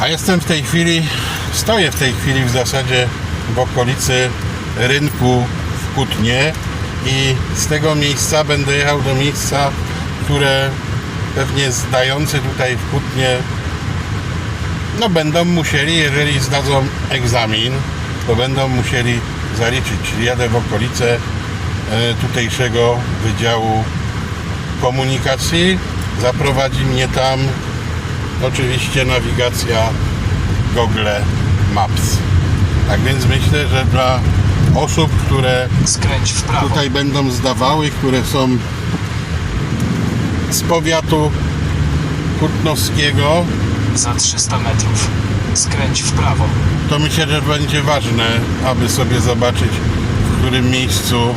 A jestem w tej chwili, stoję w tej chwili w zasadzie w okolicy rynku w Kutnie i z tego miejsca będę jechał do miejsca, które pewnie zdający tutaj w Kutnie no będą musieli, jeżeli zdadzą egzamin, to będą musieli zaliczyć. Jadę w okolice e, tutejszego Wydziału Komunikacji. Zaprowadzi mnie tam oczywiście nawigacja Google Maps. Tak więc myślę, że dla osób, które Skręć w prawo. tutaj będą zdawały, które są z powiatu kutnowskiego, Za 300 metrów. Skręć w prawo. to myślę, że będzie ważne, aby sobie zobaczyć, w którym miejscu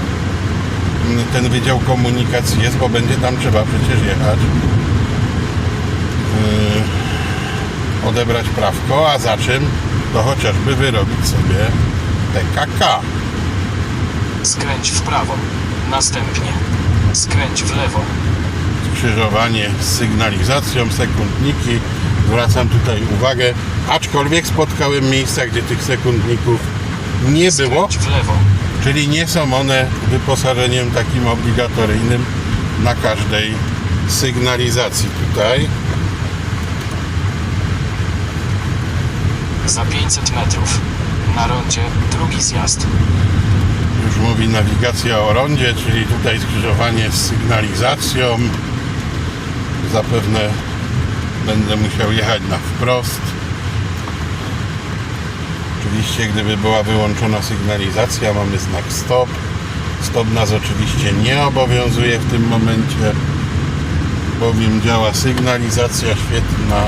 ten Wydział Komunikacji jest, bo będzie tam trzeba przecież jechać. Odebrać prawko, a za czym? To chociażby wyrobić sobie TKK. Skręć w prawo. Następnie. Skręć w lewo. skrzyżowanie z sygnalizacją, sekundniki. Zwracam tutaj uwagę, aczkolwiek spotkałem miejsca, gdzie tych sekundników nie było, Skręć w lewo. czyli nie są one wyposażeniem takim obligatoryjnym na każdej sygnalizacji tutaj. Za 500 metrów. Na rondzie drugi zjazd. Już mówi nawigacja o rondzie, czyli tutaj skrzyżowanie z sygnalizacją. Zapewne będę musiał jechać na wprost. Oczywiście, gdyby była wyłączona sygnalizacja, mamy znak stop. Stop nas oczywiście nie obowiązuje w tym momencie, bowiem działa sygnalizacja świetna.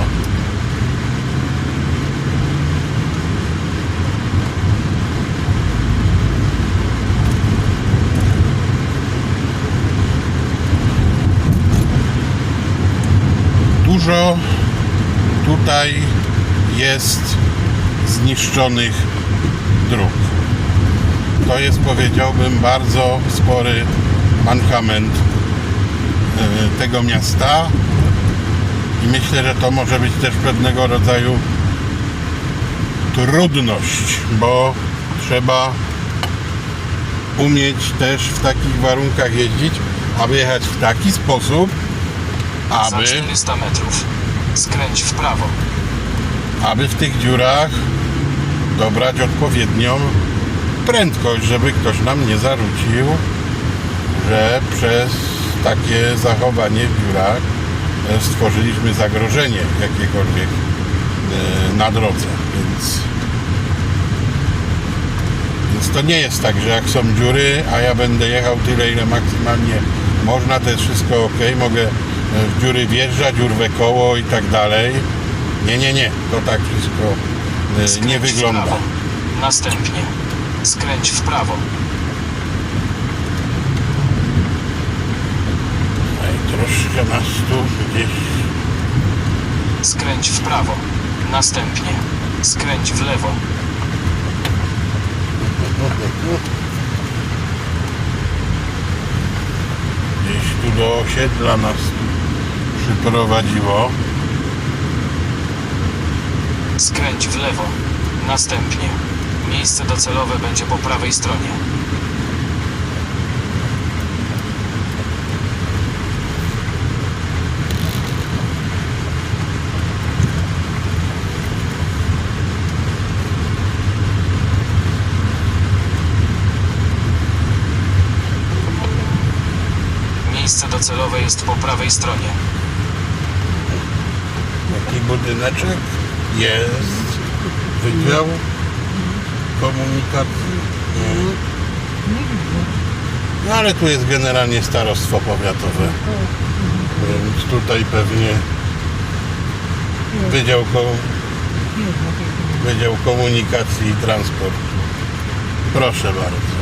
Dużo tutaj jest zniszczonych dróg. To jest powiedziałbym bardzo spory mankament e, tego miasta i myślę, że to może być też pewnego rodzaju trudność, bo trzeba umieć też w takich warunkach jeździć, aby jechać w taki sposób, Za aby 400 metrów. Skręć w prawo. aby w tych dziurach dobrać odpowiednią prędkość, żeby ktoś nam nie zarzucił, że przez takie zachowanie w dziurach e, stworzyliśmy zagrożenie jakiekolwiek e, na drodze. Więc, więc to nie jest tak, że jak są dziury, a ja będę jechał tyle, ile maksymalnie można, to jest wszystko ok, mogę w dziury wjeżdżać, urwę koło i tak dalej. Nie, nie, nie, to tak wszystko e, Skręć nie w wygląda. prawo. Następnie. Skręć w prawo. Ej, troszkę nas tu gdzieś Skręć w prawo. Następnie. Skręć w lewo. gdzieś tu do osiedla nas przyprowadziło. Skręć w lewo. Następnie. Miejsce docelowe będzie po prawej stronie. Miejsce docelowe jest po prawej stronie. Taki budyneczek jest. Wydział komunikacji. No ale tu jest generalnie starostwo powiatowe. Więc tutaj pewnie Wydział, Wydział Komunikacji i Transportu. Proszę bardzo.